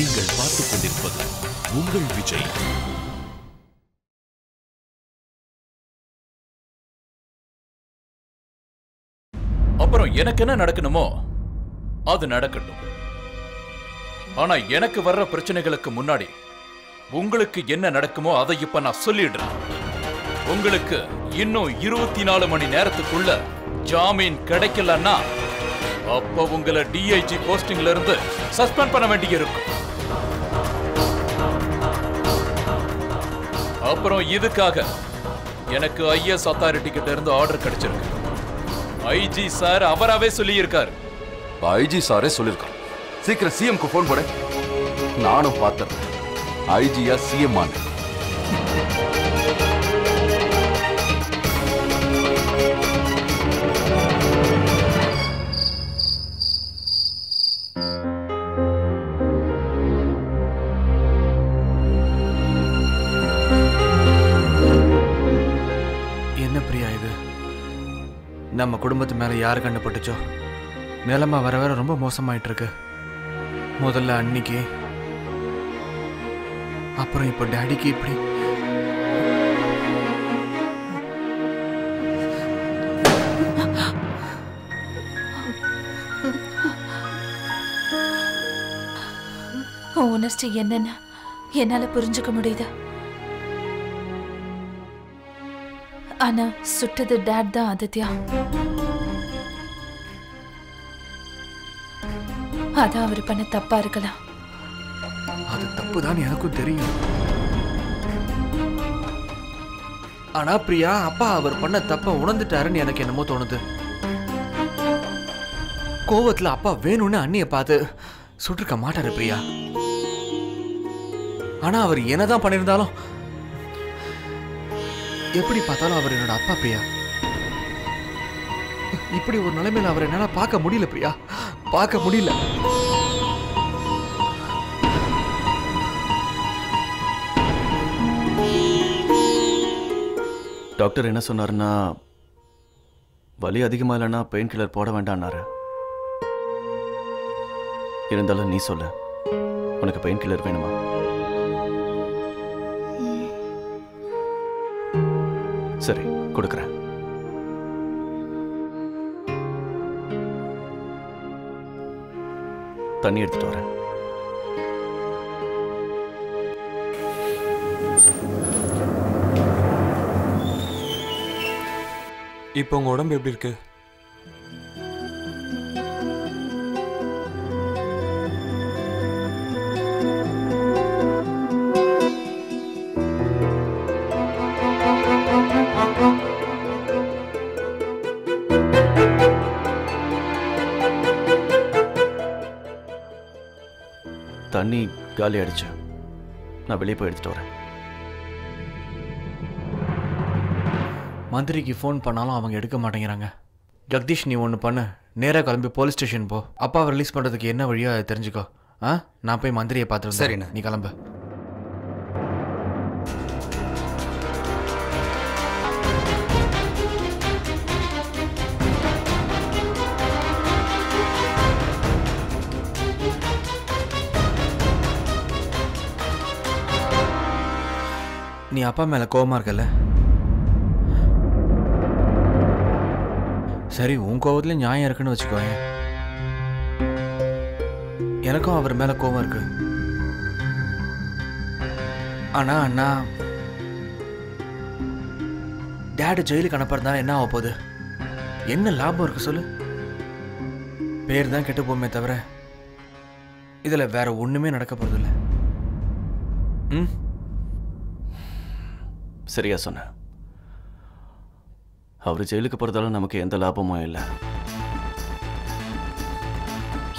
நீங்கள் பார்த்துக் கொண்டிருப்பது உங்கள் விஜய். அப்புறம் எனக்கு என்ன நடக்கணுமோ அது நடக்கட்டும். ஆனா எனக்கு வர்ற பிரச்சனைகளுக்கு முன்னாடி உங்களுக்கு என்ன நடக்குமோ அதை இப்ப நான் சொல்லிடுறேன். உங்களுக்கு இன்னும் இருபத்தி நாலு மணி நேரத்துக்குள்ள ஜாமீன் கிடைக்கலன்னா அப்ப உங்களை டிஐஜி போஸ்டிங்ல இருந்து சஸ்பெண்ட் பண்ண வேண்டியிருக்கும். அப்புறம் இதுக்காக எனக்கு ஐஎஸ் அத்தாரிட்டி கிட்ட இருந்து ஆர்டர் கிடைச்சிருக்கு. ஐஜி சார் அவராவே சொல்லியிருக்காரு. ஐஜி சாரே சொல்லியிருக்கான் சீக்கிரம் சிஎம்க்கு ஃபோன் போட. நானும் பார்த்தேன் ஐஜியா சிஎம் ஆனு. நம்ம குடும்பத்து மேல யார் கண்டுபட்டுச்சோ? நிலைமை வர வர ரொம்ப மோசமாயிட்டு இருக்கு முதல்ல அன்னைக்கு அப்புறம் இப்போ டேடிக்கு இப்படி. உன் உணர்ச்சி என்னன்னு என்னால புரிஞ்சுக்க முடியுது. ஆனா சுட்டது டேட் தான் ஆதித்யா. அதான் அவர் பண்ண தப்பா இருக்கலாம். அது தப்புதான் எனக்கும் தெரியும். ஆனா பிரியா அப்பா அவர் பண்ண தப்ப உணர்ந்துட்டாருன்னு எனக்கு என்னமோ தோணுது. கோவத்துல அப்பா வேணும்னு அண்ணிய பார்த்து சுட்டிருக்க மாட்டாரு பிரியா. ஆனா அவர் என்னதான் பண்ணியிருந்தாலும் எப்படி பார்த்தாலும் அவர் என்னோட அப்பா பிரியா. இப்படி ஒரு நிலைமையில அவர் என்னால பார்க்க முடியல பிரியா. பார்க்க முடியல. டாக்டர் என்ன சொன்னாருன்னா வலி அதிகமாக இல்லைன்னா பெயின் கில்லர் போட வேண்டாம்னாரு. இருந்தாலும் நீ சொல்லு உனக்கு பெயின் கில்லர் வேணுமா? சரி கொடுக்குறேன். தண்ணி எடுத்துட்டு வரேன். இப்போ உங்க உடம்பு எப்படி இருக்கு? காலி ஆயிடுச்சு. நான் வெளியே போய் எடுத்துட்டு வரேன். மந்திரிக்கு ஃபோன் பண்ணாலும் அவங்க எடுக்க மாட்டேங்கிறாங்க. ஜெகதீஷ் நீ ஒன்று பண்ணு. நேராக கிளம்பி போலீஸ் ஸ்டேஷன் போ. அப்பாவை ரிலீஸ் பண்ணுறதுக்கு என்ன வழியோ அதை தெரிஞ்சுக்கோ. ஆ? நான் போய் மந்திரியை பார்த்துட்டு சரிண்ணே. நீ கிளம்பு. நீ அப்பா மேலே கோவமா இருக்கல சரி உன் கோவத்துல நியாயம் இருக்குன்னு வச்சுக்கோ எனக்கும் அவர் மேல கோவம் இருக்கு. ஆனா அண்ணா டேடு ஜெயிலுக்கு அனுப்புறதுனால என்ன ஆக போகுது? என்ன லாபம் இருக்கு சொல்லு? பேர் தான் கெட்டு போமே தவிர இதுல வேற ஒண்ணுமே நடக்க போறதில்ல. சரியா சொன்ன. அவர் ஜெயிலுக்கு போகிறதால நமக்கு எந்த லாபமும் இல்லை.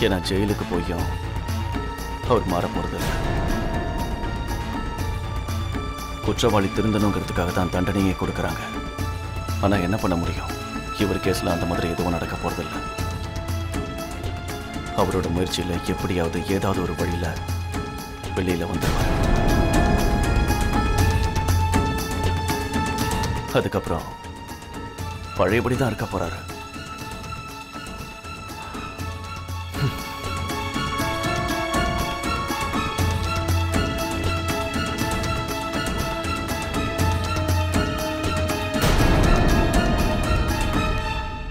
ஏன்னா ஜெயிலுக்கு போயும் அவர் மாற போகிறதில்ல குற்றவாளி திருந்தணுங்கிறதுக்காக தான் தண்டனையை கொடுக்குறாங்க. ஆனால் என்ன பண்ண முடியும்? இவர் கேஸில் அந்த மாதிரி எதுவும் நடக்க போகிறதில்ல அவரோட முயற்சியில் எப்படியாவது ஏதாவது ஒரு வழியில் வெளியில் வந்துடுவார் அதுக்கப்புறம் பழையபடி தான் இருக்க போறாரு.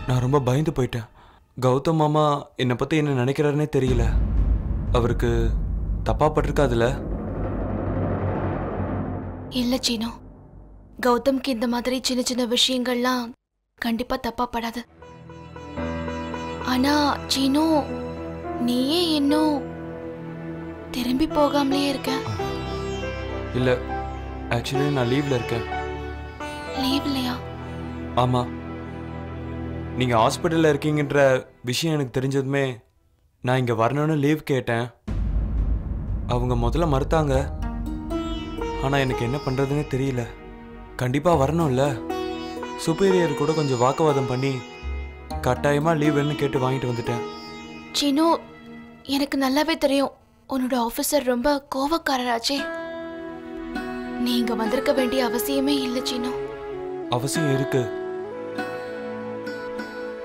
நான் ரொம்ப பயந்து போயிட்டேன். கௌதம் மாமா என்னை பத்தி என்ன நினைக்கிறாருன்னே தெரியல. அவருக்கு தப்பா பட்டிருக்காதுல்ல? இல்ல சீனோ. கௌதம்க்கு இந்த மாதிரி சின்ன சின்ன விஷயங்கள்லாம் கண்டிப்பா தப்பா படாது. ஆனா சீனு நீயே இன்னும் திரும்பி போகாமலே இருக்க. இல்லை ஆக்சுவலி நான் லீவில் இருக்கேன். லீவ் இல்லையா? ஆமாம் நீங்கள் ஹாஸ்பிட்டலில் இருக்கீங்கன்ற விஷயம் எனக்கு தெரிஞ்சதுமே நான் இங்கே வரணும்னு லீவ் கேட்டேன். அவங்க முதல்ல மறுத்தாங்க. ஆனால் எனக்கு என்ன பண்ணுறதுன்னே தெரியல. கண்டிப்பாக வரணும்ல. சுப்பீரியர் கூட கொஞ்சம் வாக்குவாதம் பண்ணி கட்டாயமாக லீவ் வேணும்னு கேட்டு வாங்கிட்டு வந்துட்டேன். சீனு எனக்கு நல்லாவே தெரியும். உன்னோட ஆபீசர் ரொம்ப கோவக்காரராச்சே. நீ இங்க வந்திருக்க வேண்டிய அவசியமே இல்லை சீனு. அவசியம் இருக்கு.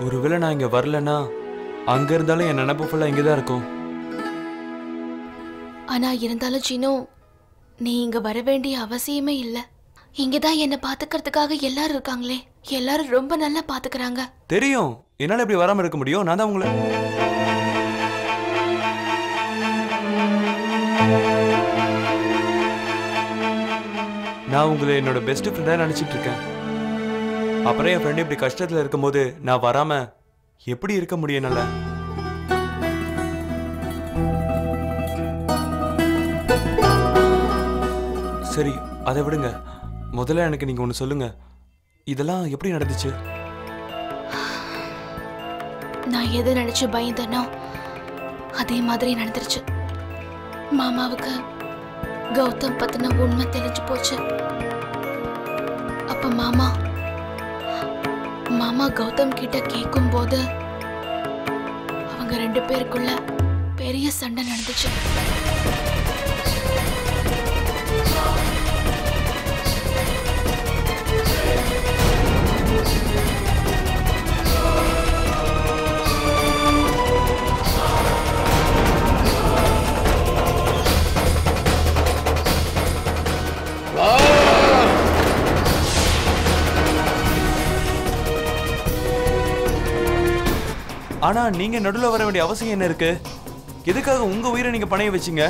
ஒருவேளை நான் இங்கே வரலன்னா அங்கே இருந்தாலும் என் நினப்பு ஃபுல்லாக இங்கே தான் இருக்கும். ஆனா இருந்தாலும் சீனு நீ இங்க வர வேண்டிய அவசியமே இல்ல. இங்கதான் என்ன பாத்துக்கிறதுக்காக எல்லாரும் இருக்காங்களே. எல்லாரும் ரொம்ப நல்லா பாத்துக்கிறாங்க. தெரியும். என்னால் இப்படி வராமல் இருக்க முடியும். நான் தான் உங்களை நான் உங்களை என்னோட பெஸ்ட் ஃப்ரெண்டா நினைச்சிட்டு இருக்கேன். அப்புறம் என் ஃப்ரெண்டு இப்படி கஷ்டத்தில் இருக்கும்போது நான் வராம எப்படி இருக்க முடியும் என்னால? சரி அதை விடுங்க. முதல்ல எனக்கு நீங்கள் ஒன்று சொல்லுங்க. இதெல்லாம் எப்படி நடந்துச்சு? நான் எதை நினைச்சு பயந்தேனோ அதே மாதிரி நடந்துருச்சு. மாமாவுக்கு கௌதம் பத்தின உண்மை தெரிஞ்சு போச்சு. அப்ப மாமா மாமா கௌதம் கிட்ட கேட்கும் போது அவங்க ரெண்டு பேருக்குள்ள பெரிய சண்டை நடந்துச்சு. ஆனா நீங்க நடுவில் வர வேண்டிய அவசியம் என்ன இருக்கு? எதுக்காக உங்க உயிரை நீங்க பணைய வச்சீங்க?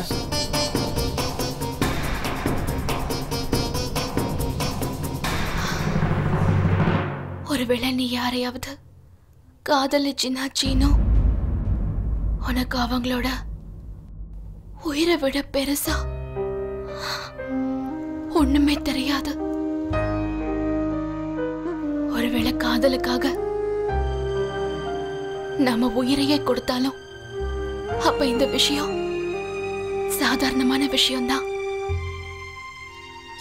ஒருவேளை நீ யாரையாவது காதலிச்சினா சீனோ உனக்கு அவங்களோட உயிரை விட பெருசா? ஒண்ணுமே தெரியாது. ஒருவேளை காதலுக்காக நம்ம உயிரையே கொடுத்தாலும் அப்ப இந்த விஷயம் சாதாரணமான விஷயம்தான்.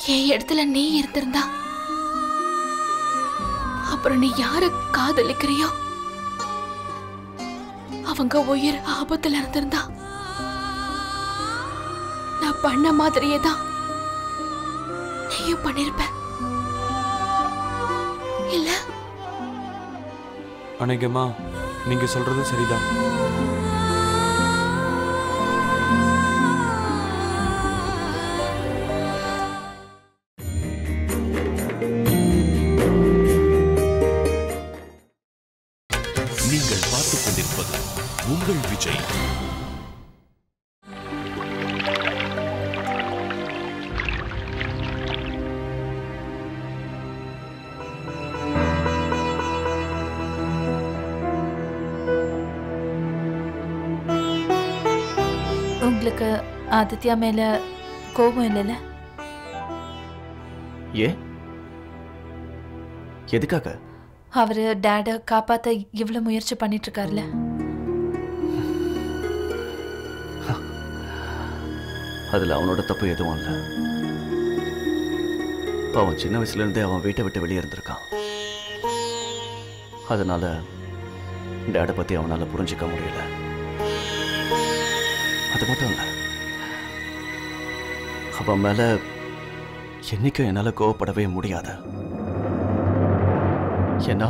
என் இடத்துல நீ இருந்திருந்தா அப்புறம் நீ யார காதலிக்கிறியோ? அவங்க உயிர் ஆபத்துல இருந்திருந்தா நான் பண்ண மாதிரியே தான் நீயும் பண்ணிருப்ப. இல்ல? அநேகமா நீங்க சொல்றதும் சரிதான். ஆதித்யா மேல கோபம் இல்லைல்ல? ஏ? எதுக்காக? அவரு டேட காப்பாத்த இவ்வளவு முயற்சி பண்ணிட்டு இருக்காருல்ல அதுல அவனோட தப்பு எதுவும் இல்லை. அவன் சின்ன வயசுல இருந்தே அவன் வீட்டை விட்டு வெளியே இருந்திருக்கான். அதனால டேடை பத்தி அவனால புரிஞ்சுக்க முடியல. அது மட்டும் இல்லை. அவன் மேல என்னைக்கும் என்னால கோவப்படவே முடியாது. ஏன்னா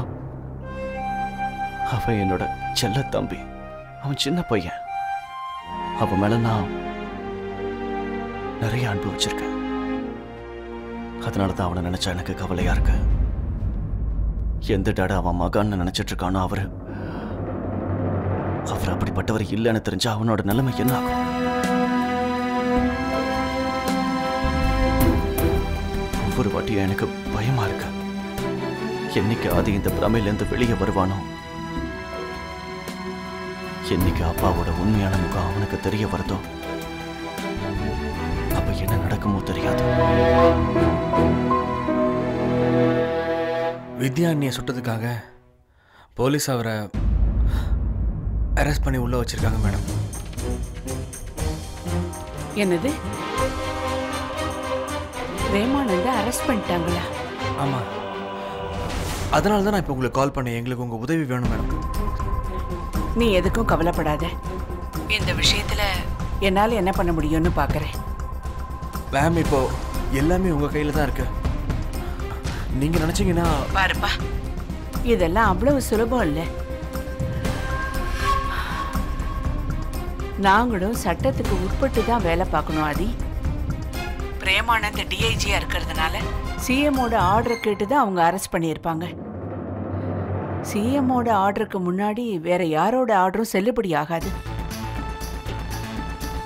அவன் என்னோட செல்ல தம்பி. அவன் சின்ன பையன். அவன் மேல நான் நிறைய அன்பு வச்சிருக்கேன். அதனால தான் அவனை நினைச்சா எனக்கு கவலையா இருக்கு. எந்த டாடா அவன் மகான்னு நினைச்சிட்டு இருக்கானோ அவரு அவர் அப்படிப்பட்டவர் இல்லைன்னு தெரிஞ்சா அவனோட நிலைமை என்ன ஆகும்? ஒவ்வொரு வாட்டியும் எனக்கு பயமா இருக்கு. என்னைக்கு ஆதி இந்த பிரமையிலேருந்து வெளியே வருவானோ? என்னைக்கு அப்பாவோட உண்மையான முகம் அவனுக்கு தெரிய வருதோ? அப்ப என்ன நடக்குமோ தெரியாது. வித்யா அண்ணியை சுட்டதுக்காக போலீஸ் அவரை அரெஸ்ட் பண்ணி உள்ள வச்சிருக்காங்க மேடம். என்னது? பிரேமானந்த அரெஸ்ட் பண்ணிட்டாங்களா? ஆமாம் அதனால தான் நான் இப்போ உங்களுக்கு கால் பண்ணேன். எங்களுக்கு உங்கள் உதவி வேணும் மேடம் நீ எதுக்கும் கவலைப்படாத. இந்த விஷயத்துல என்னால என்ன பண்ண முடியும்னு பாக்குறேன். மேம் இப்போ எல்லாமே உங்கள் கையில் தான் இருக்கு. நீங்கள் நினச்சிங்கன்னா பாருப்பா. இதெல்லாம் அவ்வளவு சுலபம் இல்ல. நாங்களும் சட்டத்துக்கு உட்பட்டு தான் வேலை பார்க்கணும் ஆதி. பிரேமானந்த் டிஐஜியா இருக்கிறதுனால சிஎம்மோட ஆர்டரை கேட்டு தான் அவங்க அரெஸ்ட் பண்ணியிருப்பாங்க. சிஎம்மோட ஆர்டருக்கு முன்னாடி வேற யாரோட ஆர்டரும் செல்லுபடி ஆகாது.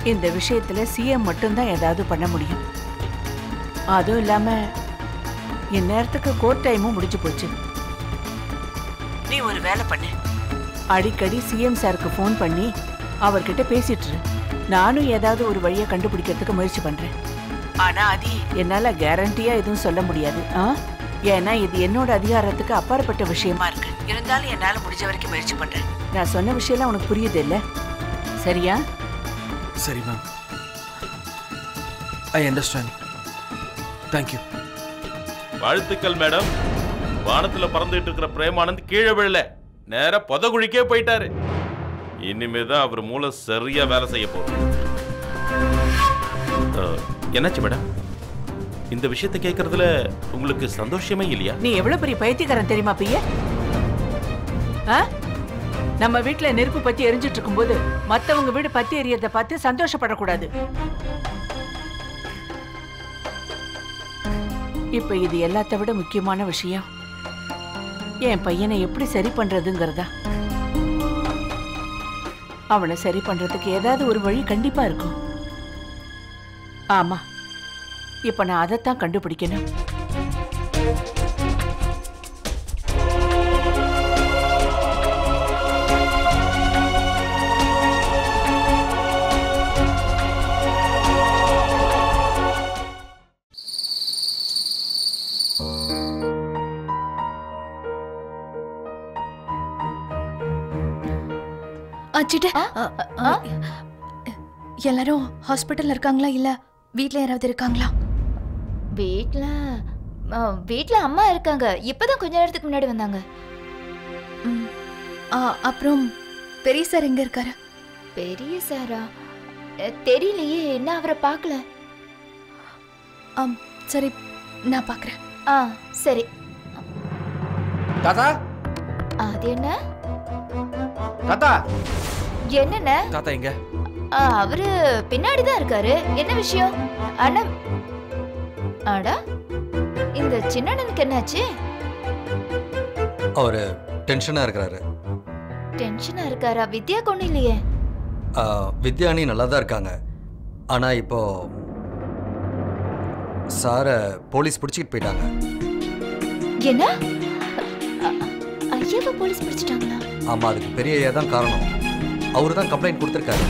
இந்த விஷயத்துல சிஎம் மட்டும்தான் ஏதாவது பண்ண முடியும். அதுவும் இல்லாம இந்நேரத்துக்கு கோர்ட் டைமும் முடிஞ்சு போச்சு. நீ ஒரு வேலை பண்ணு. அடிக்கடி சிஎம் சாருக்கு ஃபோன் பண்ணி அவர்கிட்ட பேசிட்டுரு நானும் ஏதாவது ஒரு வழியை கண்டுபிடிக்கிறதுக்கு முயற்சி பண்றேன். ஆனா அது என்னால கேரண்டியா எதுவும் சொல்ல முடியாது. ஆ? ஏன்னா இது என்னோட அதிகாரத்துக்கு அப்பாற்பட்ட விஷயமா இருக்கு. இருந்தாலும் என்னால முடிஞ்ச வரைக்கும் முயற்சி பண்றேன். நான் சொன்ன விஷயம்லாம் உனக்கு புரியுது இல்ல சரியா? சரி ma'am I understand thank you வாழ்த்துக்கள் மேடம் வானத்துல பறந்துட்டு இருக்கிற பிரேமானந்த் கீழே விழல. நேரா புதகுழிக்கே போயிட்டாரு. இனிமே தான் அவர் மூளை சரியா வேலை செய்ய போகுது. என்னாச்சு மேடம்? இந்த விஷயத்தை கேட்கறதுல உங்களுக்கு சந்தோஷமே இல்லையா? நீ எவ்வளவு பெரிய பைத்தியக்காரன் தெரியுமா பைய? ஆ? நம்ம வீட்டுல நெருப்பு பத்தி எரிஞ்சிட்டு இருக்கும்போது மத்தவங்க வீடு பத்தி எரியறத பார்த்து சந்தோஷப்படக்கூடாது. இப்ப இது எல்லாத்த விட முக்கியமான விஷயம். என் பையனை எப்படி சரி பண்றதுங்கிறதா. அவனை சரி பண்றதுக்கு ஏதாவது ஒரு வழி கண்டிப்பா இருக்கும். ஆமா. இப்ப நான் அதைத்தான் கண்டுபிடிக்கணும். எல்லாரும் ஹாஸ்பிட்டல்ல இருக்காங்களா இல்ல? வீட்ல யாராவது இருக்காங்களா? வீட்ல ஆ, வீட்ல அம்மா இருக்காங்க. இப்பதான் கொஞ்ச நேரத்துக்கு முன்னாடி வந்தாங்க. ம். ஆ, அப்புறம் பெரிய சார் எங்க இருக்காரு? பெரிய சாரா? தெரியலையே என்ன அவரை பார்க்கல? ஆம் சரி நான் பார்க்கறேன் ஆ சரி. தாத்தா? அது என்ன? தாத்தா? என்னண்ண தாத்தா எங்க? அவரு பின்னாடி தான் இருக்காரு. என்ன விஷயம்? அண்ணா அடா இந்த சின்னண்ணனுக்கு என்னாச்சு? அவர் டென்ஷனாக இருக்கிறாரு. டென்ஷனா இருக்காரா? வித்யா கொண்டு இல்லையே. வித்யானி நல்லா தான் இருக்காங்க. ஆனால் இப்போ சாரை போலீஸ் பிடிச்சிட்டு போயிட்டாங்க. என்ன? ஐயாவை போலீஸ் பிடிச்சிட்டாங்களா? ஆமாம் அதுக்கு பெரிய ஐயா தான் காரணம். அவர் தான் கம்ப்ளைண்ட் கொடுத்துருக்காரு.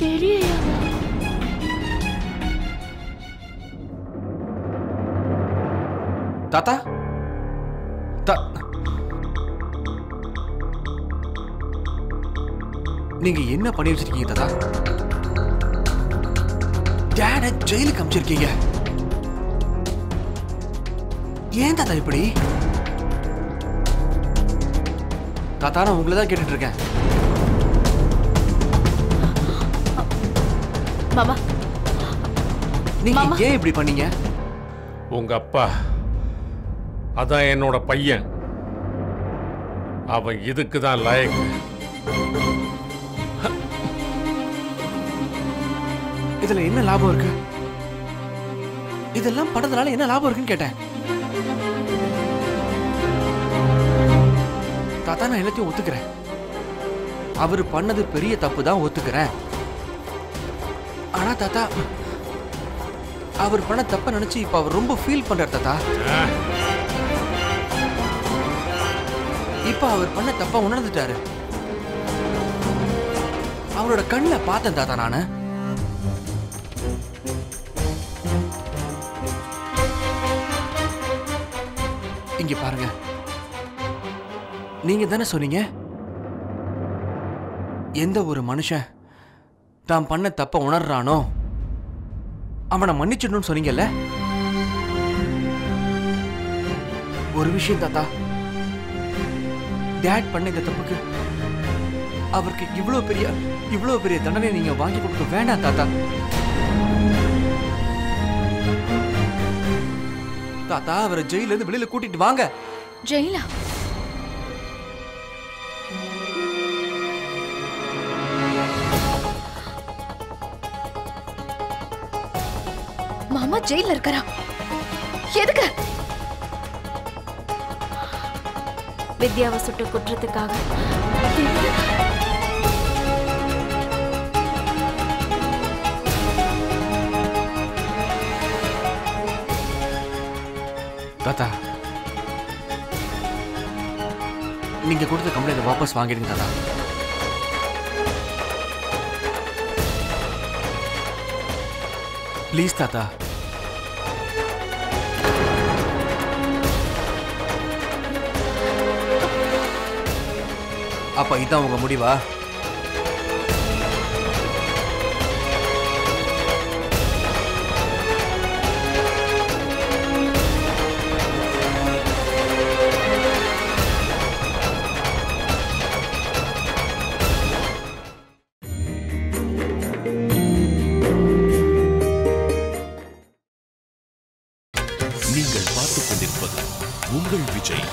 பெரிய தாத்தா? நீங்க என்ன பண்ணி வச்சிருக்கீங்க தாத்தா? டேட ஜெயிலுக்கு அமிச்சிருக்கீங்க. ஏன் தாத்தா இப்படி? தாத்தா நான் உங்களை தான் கேட்டுட்டு இருக்கேன். மாமா. நீங்க ஏன் இப்படி பண்ணீங்க? உங்க அப்பா அதான் என்னோட பையன். அவன் இதுக்கு தான் லாயக்கு இதுல என்ன லாபம் இருக்கு? இதெல்லாம் பண்றதுனால என்ன லாபம் இருக்குன்னு கேட்டேன். தாத்தா நான் எல்லாத்தையும் ஒத்துக்கிறேன். அவர் பண்ணது பெரிய தப்பு தான் ஒத்துக்கிறேன். ஆனா தாத்தா அவர் பண்ண தப்ப நினைச்சு இப்ப அவர் ரொம்ப ஃபீல் பண்றார் தாத்தா. இப்ப அவர் பண்ண தப்ப உணர்ந்துட்டாரு. அவரோட கண்ணில் பார்த்தேன் தாத்தா நானு. இங்க பாருங்க. நீங்க தானே சொன்னீங்க? எந்த ஒரு மனுஷன் தான் பண்ண தப்ப உணர்றானோ? அவனை மன்னிச்சிடணும்னு சொன்னீங்கல்ல? ஒரு விஷயம் தாத்தா. டேட் பண்ண இந்த தப்புக்கு அவருக்கு இவ்வளோ பெரிய இவ்வளோ பெரிய தண்டனை நீங்க வாங்கி கொடுக்க வேண்டாம் தாத்தா. தாத்தா அவரை ஜெயிலிருந்து வெளியில் வெளியில கூட்டிட்டு வாங்க. ஜெயிலா? ஜெயில இருக்காரா? எதுக்கு? வித்யாவை சுட்ட குற்றத்துக்காக. தாத்தா. நீங்க கொடுத்த கம்ப்ளைண்ட் வாபஸ் வாங்கிடுங்க தாத்தா. ப்ளீஸ் தாத்தா. அப்ப இதான் உங்க முடிவா? நீங்கள் பார்த்துக் கொண்டிருப்பது உங்கள் விஜய்.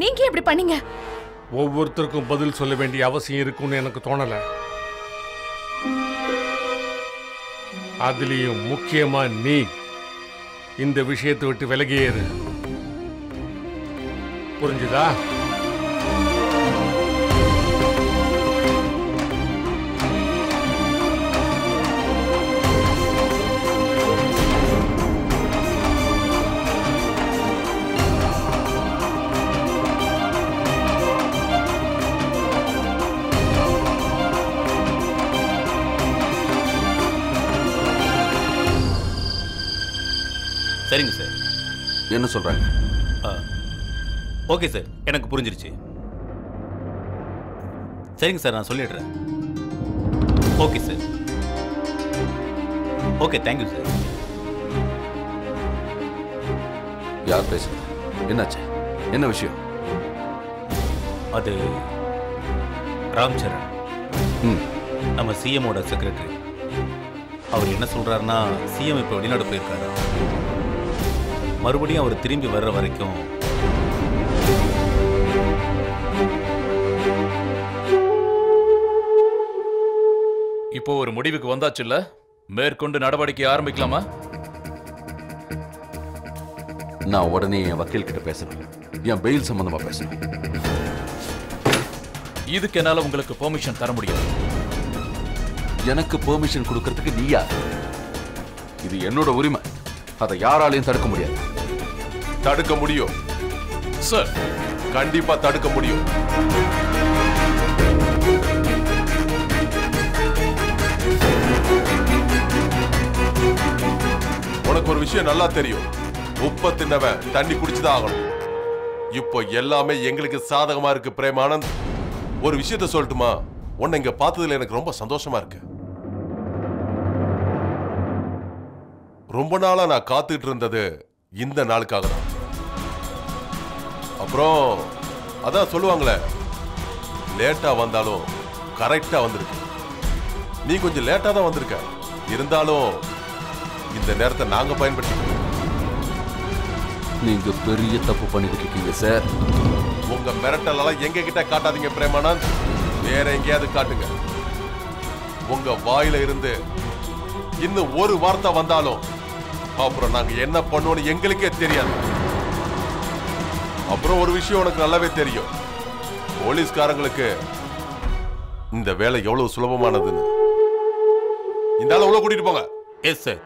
நீங்க எப்படி பண்ணீங்க? ஒவ்வொருத்தருக்கும் பதில் சொல்ல வேண்டிய அவசியம் இருக்கும்னு எனக்கு தோணல. அதுலயும் முக்கியமா நீ இந்த விஷயத்தை விட்டு விலகியேறு புரிஞ்சுதா? என்ன சொல்றாங்க? ஓகே சார் எனக்கு புரிஞ்சிருச்சு. சரிங்க சார் நான் சொல்லிடுறேன். Okay sir. Okay thank you sir. யார் பேசுறது? என்னாச்சு? என்ன விஷயம்? அது ராம் சரண் நம்ம சிஎம்மோட செக்ரட்டரி அவர் என்ன சொல்றாருன்னா சிஎம் இப்போ வெளிநாடு போயிருக்காரு. மறுபடியும் அவர் திரும்பி வர்ற வரைக்கும். இப்போ ஒரு முடிவுக்கு வந்தாச்சுல்ல மேற்கொண்டு நடவடிக்கை ஆரம்பிக்கலாமா? நான் உடனே என் வக்கீல் கிட்ட பேசணும் என் பெயில் சம்பந்தமா பேசணும் இதுக்கு என்னால உங்களுக்கு பெர்மிஷன் தர முடியாது. எனக்கு பெர்மிஷன் கொடுக்கறதுக்கு நீயா இது என்னோட உரிமை. அதை யாராலையும் தடுக்க முடியாது. தடுக்க முடியும். சார் கண்டிப்பா தடுக்க முடியும். உனக்கு ஒரு விஷயம் நல்லா தெரியும். உப்ப தின்னவன் தண்ணி குடிச்சுதான் ஆகணும். இப்போ எல்லாமே எங்களுக்கு சாதகமா இருக்கு பிரேமானந்த். ஒரு விஷயத்த சொல்லட்டுமா? உன்னை இங்க பார்த்ததுல எனக்கு ரொம்ப சந்தோஷமா இருக்கு. ரொம்ப நாளா நான் காத்துக்கிட்டு இருந்தது இந்த நாளுக்காக தான். அப்புறம் அதான் சொல்லுவாங்களே லேட்டா வந்தாலும் கரெக்டா வந்திருக்கு. நீ கொஞ்சம் லேட்டா தான் வந்திருக்க. இருந்தாலும் இந்த நேரத்தை நாங்க பயன்படுத்திக்கிறோம். நீங்க பெரிய தப்பு பண்ணிக்கிட்டு இருக்கீங்க சார். உங்க மிரட்டல் எல்லாம் எங்க கிட்ட காட்டாதீங்க பிரேமானந்த். வேற எங்கேயாவது காட்டுங்க. உங்க வாயில இருந்து இன்னும் ஒரு வார்த்தை வந்தாலும் அப்புறம் நாங்க என்ன பண்ணுவோம்னு எங்களுக்கே தெரியாது. அப்புறம் ஒரு விஷயம் உனக்கு நல்லாவே தெரியும். போலீஸ்காரங்களுக்கு இந்த வேலை எவ்வளவு சுலபமானதுன்னு. இந்த ஆளை உள்ள கூட்டிட்டு போங்க. Yes sir